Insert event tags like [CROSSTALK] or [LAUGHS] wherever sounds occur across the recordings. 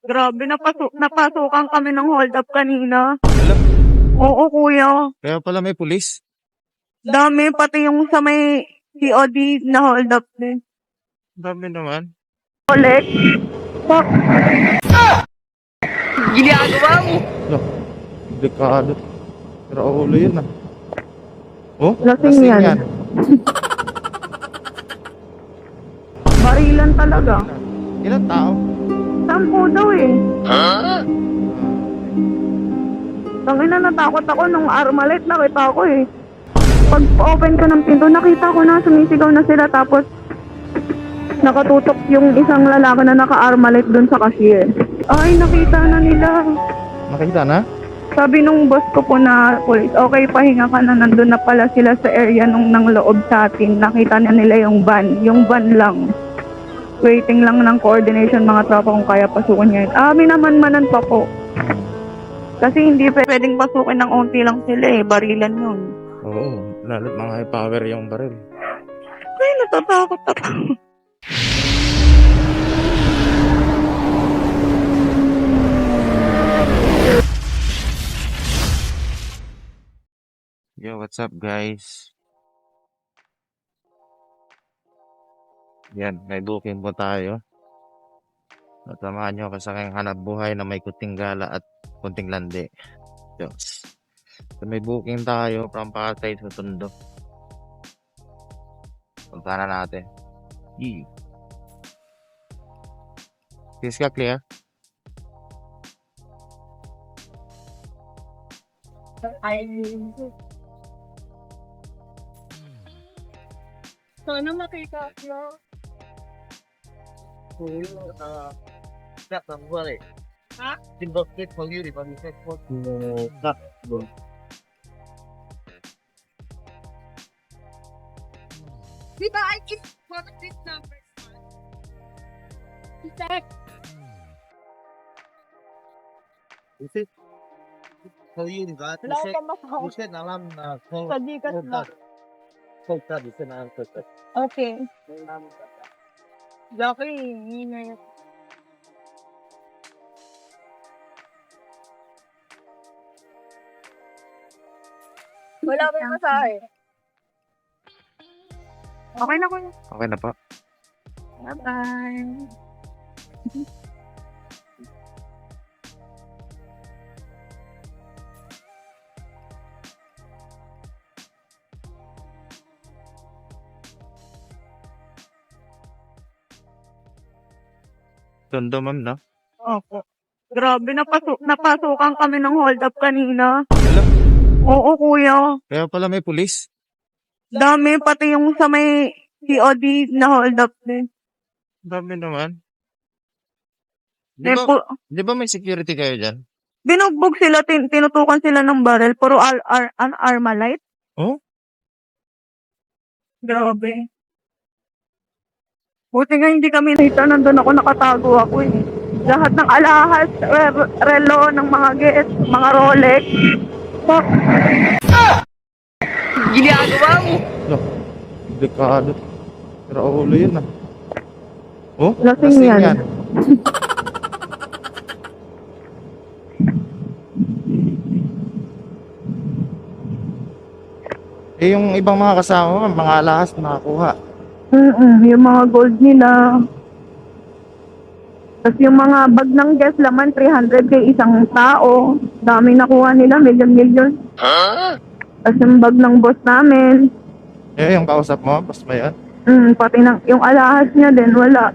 Grabe, napasok, napasukan kami ng hold up kanina. Alam, Oo, kuya. kaya pala may pulis. Dami, pati yung sa may COD na hold up din. Dami naman. Ulit. Fuck. Ginagawa mo. Loh, delikado. Pero ulo yun ah. Oh, Lasing yan. Barilan talaga. Ilan tao? Sampo daw eh. Tangina natakot ako nung armalite nakita ko eh. Pag open ko ng pinto, nakita ko na sumisigaw na sila tapos nakatutok yung isang lalaki na naka-armalite dun sa cashier. Ay, nakita na nila. Nakita na? Sabi nung boss ko po na police, okay, pahinga ka na, nandun na pala sila sa area nung nang loob sa atin. Nakita na nila yung van, yung van lang. Waiting lang ng coordination mga tropa kung kaya pasukin ngayon. Amin naman manan pa po. Kasi hindi pwedeng pasukin ng unti lang sila eh, barilan yun. Oo, lalo't mga high power yung baril. Ay, natatakot ako. Yo, what's up guys? Yan, may booking po tayo. Natamahan nyo ako sa aking hanap buhay na may kuting gala at kunting landi. Diyos. So, may booking tayo from Pasay to Tondo. Punta na natin. Yee. Please ka clear? Sana makita mo. Ha? Di ba I give one of these numbers? Check. Kasi sa yun ba? Wala Kasi ka makakot kasi alam na sa Gcash na. kung ka di na ang kasi. Okay. Lucky, ingay. Wala pa yung masahe. Okay na kuya. Okay na po. Bye-bye. [LAUGHS] Tondo ma'am, no? Opo. Grabe, napasok, napasukan kami ng hold up kanina. Alam, Oo, kuya. kaya pala may pulis. Dami, pati yung sa may COD na hold up din. Dami naman. Di Eh, ba, pu- di ba may security kayo dyan? binugbog sila, tin- tinutukan sila ng barrel, puro ar ar an armalite. Oh? Grabe. Buti nga hindi kami nakita, nandun ako, nakatago ako eh. Lahat ng alahas, re- relo ng mga guests, mga Rolex. Fuck. Ginagawa mo. Loh, delikado. Pero ulo yun ah. Oh, Lasing yan. Eh, yung ibang mga kasama, mga alahas nakakuha. Yung mga gold nila. Tapos yung mga bag ng guest laman, 300 kay isang tao. Dami nakuha nila, million-million. Tapos yung bag ng boss namin, Eh, yung kausap mo, boss ba yan? mm, pati ng, yung alahas niya din, wala.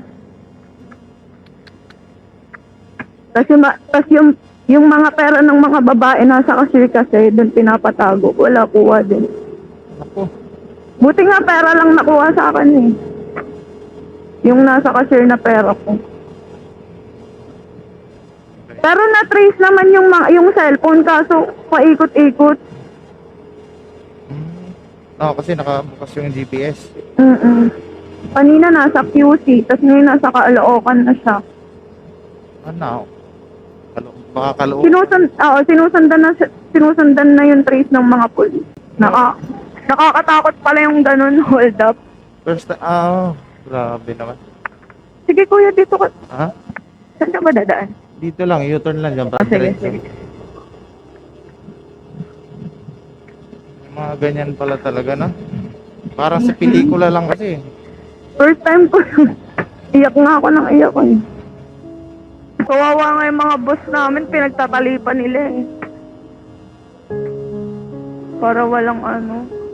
Tapos yung, tas yung, yung mga pera ng mga babae nasa cashier kasi, doon pinapatago. Wala kuha din. Ako, Buti nga pera lang nakuha sa akin eh. Yung nasa cashier na pera ko. Pero na-trace naman yung mga, yung cellphone kaso paikot-ikot. hmm. Oo, kasi nakabukas yung GPS. Mm Kanina nasa QC, tapos ngayon nasa Kaaloocan na siya. Ano? Kalo, baka kaloob. Sinusun, oo, sinusundan na, si- sinusundan na yung trace ng mga police. Naka, nakakatakot pala yung ganun [LAUGHS] hold up. First ah, grabe naman. Sige kuya, dito ka. Ha? Saan ka ba dadaan? Dito lang, U-turn lang dyan. Ah, sige, sige. Yung Mga ganyan pala talaga na. Parang sa pelikula lang kasi. First time ko. Iyak nga ako ng iyak ko eh. Kawawa nga yung mga boss namin, pinagtatalipan nila eh. Para walang ano.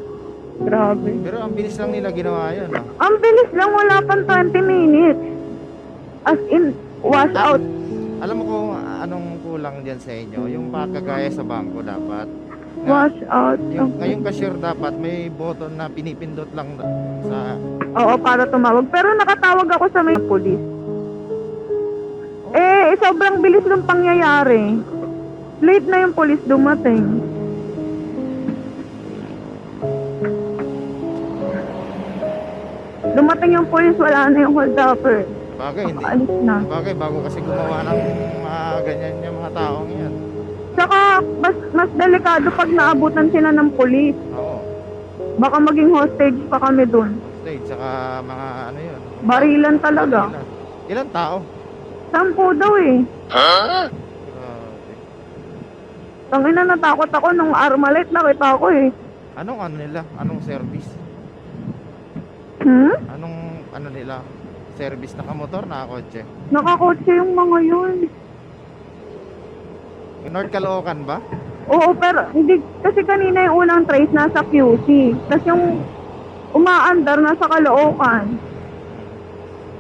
Grabe. Pero ang bilis lang nila ginawa yun. ah. Ang bilis lang, wala pang 20 minutes. As in, wash out. Alam mo kung anong kulang dyan sa inyo? Yung pagkagaya sa bangko dapat. Na, Wash out. yung, ngayong cashier dapat may button na pinipindot lang sa... Oo, para tumawag. Pero nakatawag ako sa may police. Eh, sobrang bilis ng pangyayari. Late na yung police dumating. Dumating yung police, wala na yung hold upper. Bagay, hindi. Alis na. Bagay, bago kasi gumawa ng mga ganyan yung mga taong yan. Tsaka, mas, mas delikado pag naabutan sila ng police. Oo. Baka maging hostage pa kami dun. Stage, saka mga ano yun. Barilan talaga. Ilan, ilan tao? Sampu daw eh. Grabe. Tangina natakot ako nung Armalite nakita ko eh. Anong ano nila? Anong service? Hmm? Anong ano nila? Service na kamotor na kotse? Nakakotse yung mga yun. North Caloocan ba? Oo, pero hindi kasi kanina yung unang trace nasa QC. Tapos yung umaandar nasa Caloocan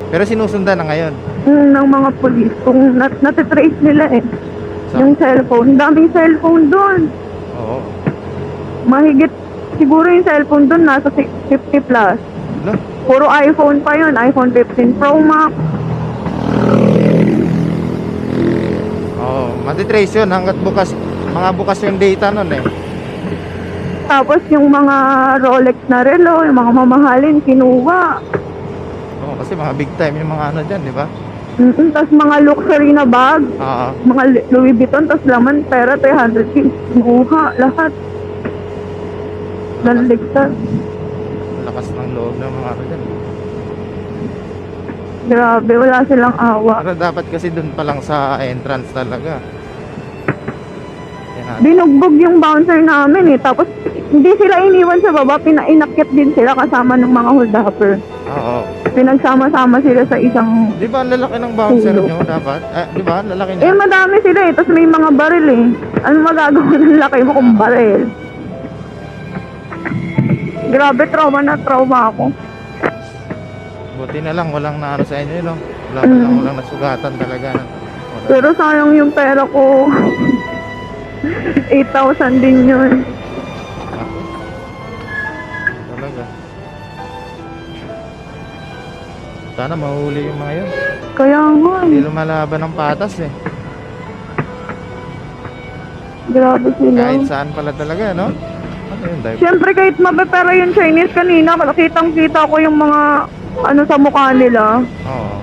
Pero sinusundan na ngayon. mm, ng mga polis. Kung nat natitrace nila eh. Sa- Yung cellphone. Daming cellphone doon. Oo. Mahigit siguro yung cellphone doon nasa si- 50 plus. Lo, Puro iPhone pa yun. iPhone 15 Pro Max. Oo. Matitrace yun hanggat bukas, mga bukas yung data nun eh. Tapos yung mga Rolex na relo, yung mga mamahalin, kinuha. Oo, kasi mga big time yung mga ano dyan, di ba? Mm Tapos mga luxury na bag. Oo. mga Louis Vuitton, tapos laman pera, 300 kilos. Kinuha, lahat. Naligtas. Ng loob ng mga dyan. Grabe, wala silang awa. Pero dapat kasi dun pa lang sa entrance talaga. Binugbog yung bouncer namin eh. Tapos, hindi sila iniwan sa baba, pinainakit din sila kasama ng mga holdupper. Oo. Pinagsama-sama sila sa isang... Di ba lalaki ng bouncer Tulo. nyo dapat? Eh, di ba? Lalaki Eh, niya. madami sila eh. Tapos may mga baril eh. Ano magagawa ng laki mo kung baril? Grabe, trauma na trauma ako. Buti na lang, walang naano sa inyo, no? Wala Mm. lang, walang nasugatan talaga. no? Wala. Pero sayang yung pera ko. 8,000 din yun. Talaga. Sana mahuli yung mga yun. Kaya nga, Hindi eh. lumalaban ng patas eh. grabe sila. Kahit saan pala talaga, no? Ano? Siyempre kahit mapepera yung Chinese kanina, kitang kita ko yung mga ano sa mukha nila. Oo.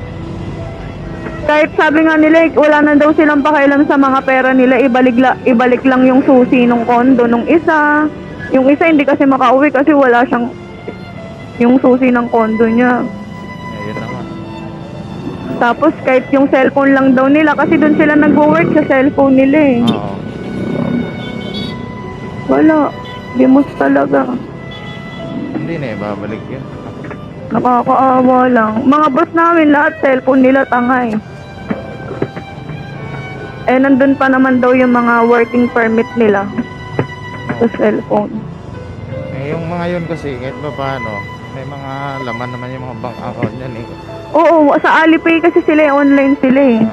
Kahit sabi nga nila, eh, wala na daw silang pakialam sa mga pera nila, ibalik, la, ibalik lang yung susi nung kondo nung isa. Yung isa hindi kasi makauwi kasi wala siyang yung susi ng kondo niya. Ayun na nga. Tapos kahit yung cellphone lang daw nila kasi doon sila nag-work sa cellphone nila eh. Oo. Wala. Limos talaga. Hindi na eh, babalik yun. Nakakaawa lang. Mga boss namin lahat cellphone nila tangay. Eh nandun pa naman daw yung mga working permit nila sa cellphone. Eh, yung mga yun kasi, kahit pa paano, may mga laman naman yung mga bank account yan eh. Oo, sa Alipay kasi sila eh, online sila eh. Ah,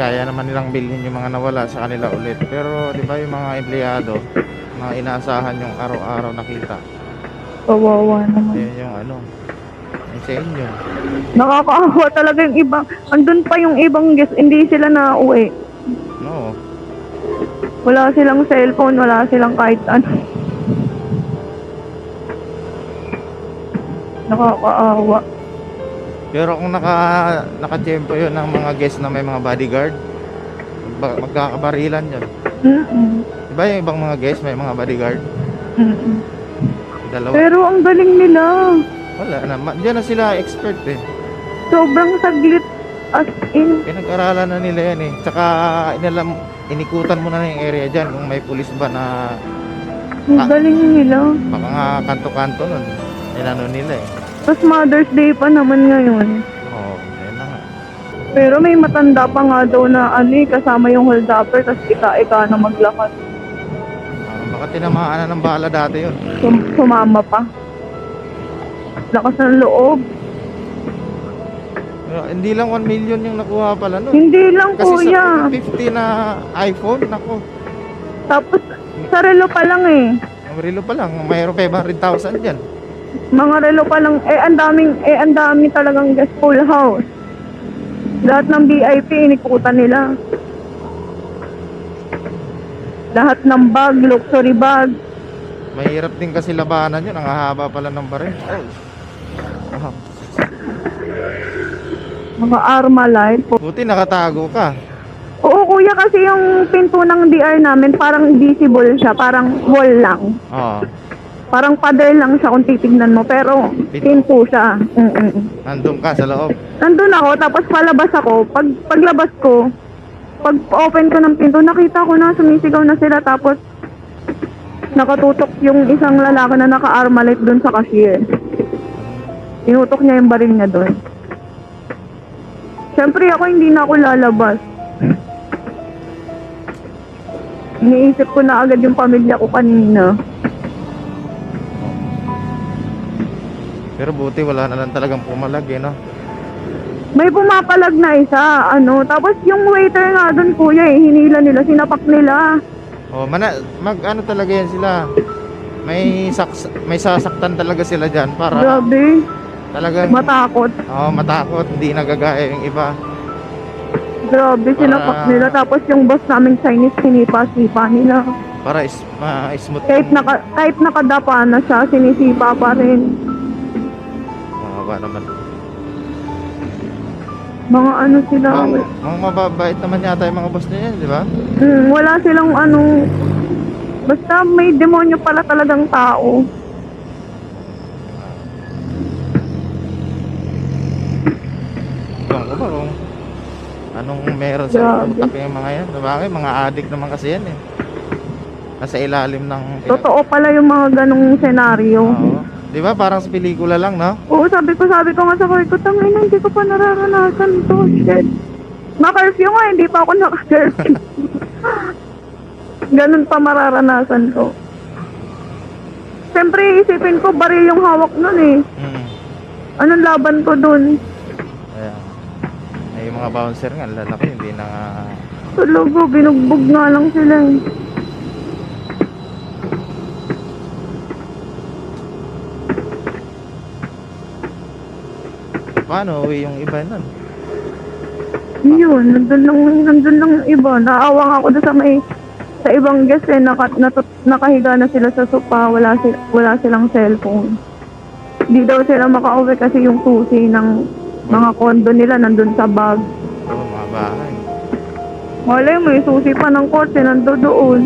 kaya naman nilang bilhin yung mga nawala sa kanila ulit. Pero, di ba yung mga empleyado, mga inaasahan yung araw-araw nakita. Kawawa naman. Yun yung ano, yung sa inyo. Nakakaawa talaga yung ibang, andun pa yung ibang guest, hindi sila na uwi. No, Wala silang cellphone, wala silang kahit ano. Nakakaawa. Pero kung naka nakatiyempo yun ng mga guest na may mga bodyguard, ba- magkakabarilan yun. Mm-mm. Ba yung ibang mga guest may mga bodyguard? Dalawa. Pero ang galing nila. Wala na. Ma- Diyan na sila expert eh. Sobrang saglit. As in, Pinag-aralan na nila yan eh. Tsaka inalam, inikutan mo na yung area dyan kung may pulis ba na ang Ah. galing nila. baka nga kanto-kanto nun. Inano nila eh. Tapos Mother's Day pa naman ngayon. Oo, yun na nga. Pero may matanda pa nga daw na ano eh, kasama yung holdupper, tapos ika-ika na maglakad. Baka tinamaan na ng bala dati yun. Sum- sumama pa. Lakas ng loob. Pero hindi lang 1 million yung nakuha pala nun. Hindi lang Kasi kuya. sa 50 na iPhone, nako. Tapos sa relo pa lang eh. Ang relo pa lang, mayroon 500,000 dyan. Mga relo pa lang, eh ang daming, eh ang dami talagang guest full house. Lahat ng VIP inikutan nila. Lahat ng bag, luxury bag. Mahirap din kasi labanan yun. Ang hahaba pala ng baril. Oh. Mga Armalite. Buti nakatago ka. Oo kuya kasi yung pinto ng DR namin parang visible siya, parang wall lang. Oo. Parang pader lang siya kung titignan mo, pero pinto siya. Mm-mm. Nandun ka sa loob. Nandun ako, tapos palabas ako. Pag paglabas ko, pag open ko ng pinto, nakita ko na sumisigaw na sila, tapos nakatutok yung isang lalaki na naka-armalite dun sa cashier. Tinutok niya yung baril niya dun. Siyempre ako hindi na ako lalabas. Iniisip ko na agad yung pamilya ko kanina. Pero buti wala na lang talagang pumalag eh, no? May pumapalag na isa, ano. Tapos yung waiter nga doon, kuya, eh, hinila nila, sinapak nila. Oh, mana mag ano talaga yan sila. May saks may sasaktan talaga sila diyan para Grabe, talagang matakot. oh, matakot, hindi nagagaya yung iba. Grabe, sinapak Para- nila. Tapos yung boss naming Chinese, sinipa-sipa nila. Para is, ma-smooth. Kahit, naka, kahit nakadapa na siya, sinisipa pa rin. Mababa naman. Mga ano sila. Mga, mga mababait naman yata yung mga boss yan, di ba? Hmm, wala silang anong... Basta may demonyo pala talagang tao. Ewan ko ba kung anong meron sa Grabe. utak yung mga yan. Sabagay, mga addict naman kasi yan eh. Nasa ilalim ng... Totoo pala yung mga ganong senaryo. Oo. Di ba? Parang sa pelikula lang, no? Oo, sabi ko, sabi ko nga sa ko, tangay na, hindi ko pa nararanasan to. Shit. Na-curfew nga, hindi pa ako naka-curfew. [LAUGHS] Ganun pa mararanasan ko. Siyempre, isipin ko, baril yung hawak nun eh. Mm. Anong laban ko dun? Kaya, ay yung mga bouncer nga, lalaki, hindi na nga... Tulugo, binugbog nga lang sila eh. Paano uwi yung iba nun? Yun, nandun lang, nandun lang yung iba. Naawa nga ako doon sa may, sa ibang guest eh, naka, natut- nakahiga na sila sa sopa, wala, si, wala silang cellphone. Di daw sila makauwi kasi yung susi ng mga kondo nila nandun sa bag. Oo, mga bahay. Malay mo, yung susi pa ng kotse nandun doon.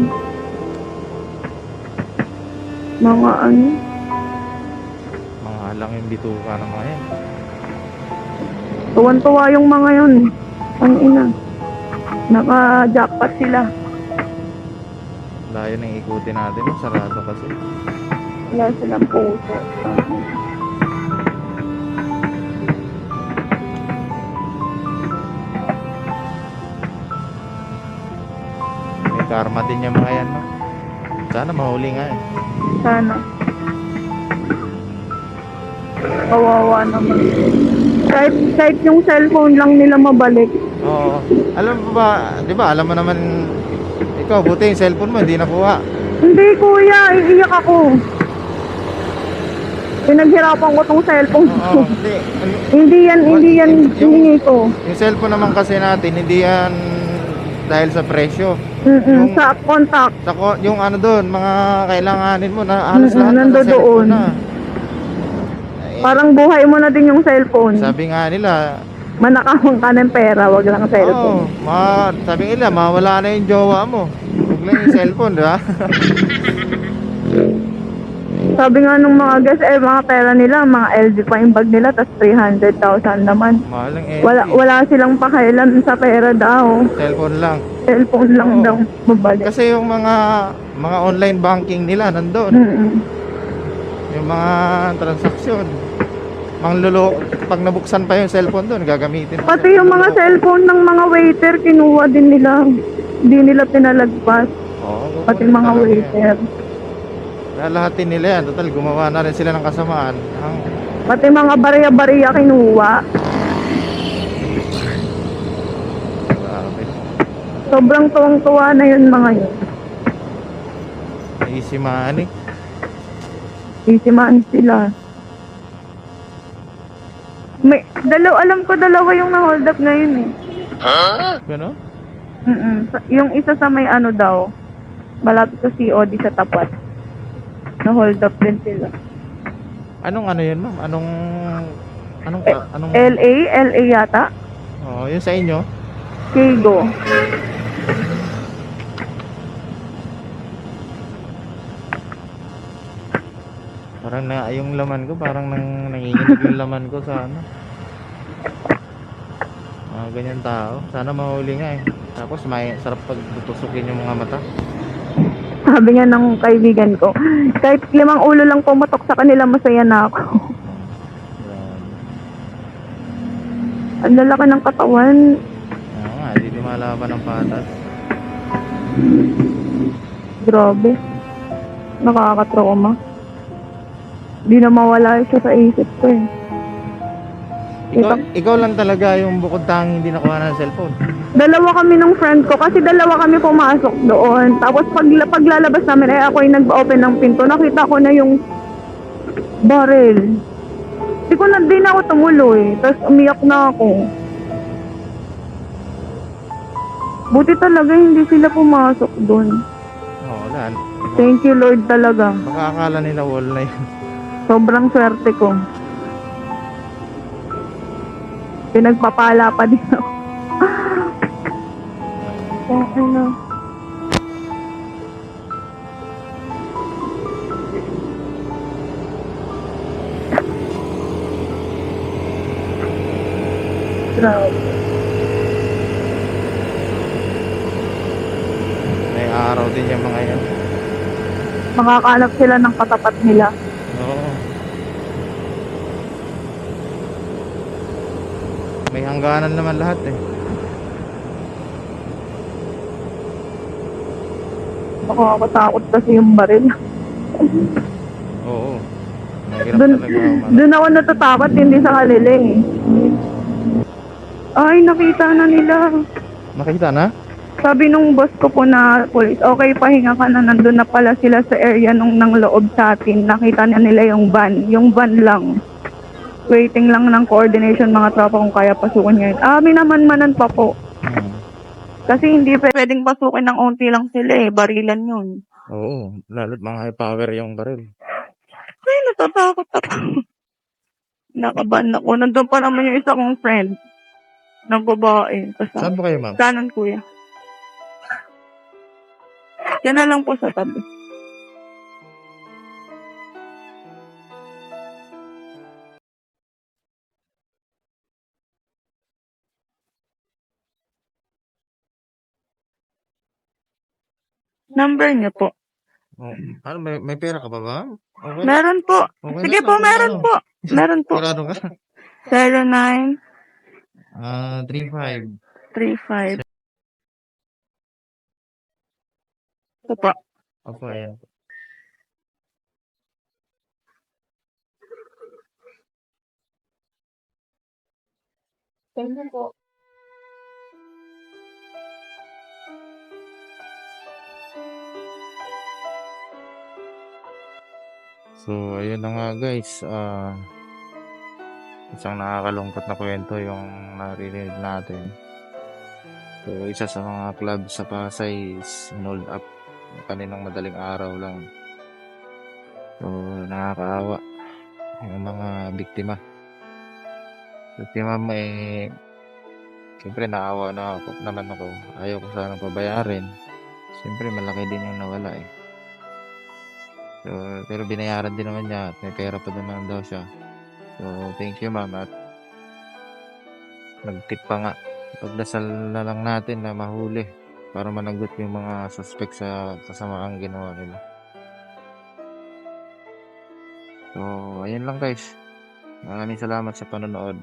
Mga ano, Mga lang yung bituka ng mga yan. Tuwan-tuwa yung mga yun. Ang ina. Naka-jackpot sila. Layo nang ikutin natin, sarado kasi. Wala silang puso. May karma din yung mga yan, no? Sana mahuli nga eh. Sana. Kawawa naman. Kahit, kahit yung cellphone lang nila mabalik. Oo. Alam mo ba, di ba, alam mo naman, ikaw, buti yung cellphone mo, hindi nakuha. Hindi kuya, iiyak ako. Pinaghirapan ko tong cellphone ko. Oo, hindi. Hindi yan, hindi yan hiningi ko. Yung cellphone naman kasi natin, hindi yan dahil sa presyo. Mm-mm, Yung- sa contact. Sa ko- yung ano doon, mga kailanganin mo na halos Mm-mm, lahat nasa nandoon. cellphone na. Parang buhay mo na din yung cellphone. sabi nga nila, Manakawang ka ng pera, wag lang oh, cellphone. ma, sabi nila, mawala na yung jowa mo. Huwag lang yung cellphone, di ba? [LAUGHS] Sabi nga nung mga guys, eh, mga pera nila, mga LG pa yung bag nila, tas 300,000 naman. Mahal ang LG. Wala, wala silang pakialam sa pera daw. Cellphone lang. Cellphone lang Oo. daw mabalik. Kasi yung mga mga online banking nila nandun. Mm-mm. Yung mga transaksyon. Mangluloko. Pag nabuksan pa yung cellphone doon, gagamitin. pa Pati yung mga cellphone ng mga waiter, kinuha din nila. Hindi nila pinalagpas. Oo, Pati kukunin mga talaga yan. waiter. Lalahatin nila yan. Total, gumawa na rin sila ng kasamaan. Ang Pati mga bariya-bariya kinuha. grabe. Sobrang tuwang-tuwa na yun mga yun. Easy money. Isimaan sila. May, dalaw, alam ko dalawa yung na-hold up ngayon eh. Gano'n? Mm Sa- Yung isa sa may ano daw, malapit sa COD sa tapat. Na-hold up din sila. Anong ano yun, ma'am? Anong... Anong... ka- anong... LA? LA yata? oh, yun sa inyo? Kigo. Parang na yung laman ko, parang nang nanginginig yung laman ko sa ano. Mga ganyan tao. Sana mahuli nga eh. Tapos may sarap pag tutusukin yung mga mata. Sabi nga ng kaibigan ko, kahit limang ulo lang pumatok sa kanila, masaya na ako. Ang lalaki ng katawan. Oo nga, hindi lumalaban ng patas. Grabe. Nakakatrauma. Di na mawala siya sa isip ko eh. Ikaw, ikaw lang talaga yung bukod tanging hindi nakuha ng cellphone. Dalawa kami ng friend ko kasi dalawa kami pumasok doon. Tapos pag, paglalabas namin ay ako yung nag-open ng pinto. Nakita ko na yung barrel. Di ko na, di na ako tumuloy. Tapos umiyak na ako. Buti talaga hindi sila pumasok doon. Oo, wala. Thank you Lord talaga. Baka akala nila wall na yun. Sobrang swerte ko. Pinagpapala pa din ako. Na. Grabe. May araw din yung mga yan. Makakalap sila ng katapat nila. Oo. Hangganan naman lahat eh. Nakakatakot kasi yung baril. Oo. Mahirap Dun, talaga. umano. dun ako natatakot, hindi sa kanila eh. Ay, nakita na nila. Nakita na? Sabi nung boss ko po na police, okay, pahinga ka na, nandun na pala sila sa area nung nang loob sa atin. Nakita na nila yung van, yung van lang. Waiting lang ng coordination mga tropa kung kaya pasukin ngayon. Ah, minaman-manan pa po. Hmm. Kasi hindi pwedeng pasukin ng unti lang sila eh, barilan yun. Oo. Lalo't mga high power yung baril. Ay, natatakot ako. Nakaban ako. Nandun pa naman yung isa kong friend. Na babae. Kasama. Saan ba kayo ma'am? Kanan, kuya. Yan na lang po sa tabi. Number niyo po. Oh. Ano, may, may pera ka ba ba? Okay. Meron po. okay Sige na, po, meron na. po. Meron po. Sigurado ka? 0935. Ah, 3-5. Ito po. Opo, ayan. Thank you po. So, ayun na nga guys. Ah, isang nakakalungkot na kwento yung narinig natin. So, isa sa mga club sa Pasay is hold up kaninang madaling araw lang. So, nakakaawa yung mga biktima. Biktima may Siyempre naawa na ako, naman ako. Ayaw ko sanang pabayarin. Siyempre malaki din yung nawala eh. So, pero binayaran din naman niya at may pera pa naman daw siya. So, thank you ma'am at nagtip pa nga. Pagdasal na lang natin na mahuli para managot yung mga suspect sa kasamaang ginawa nila. So, ayun lang guys. Maraming salamat sa panonood.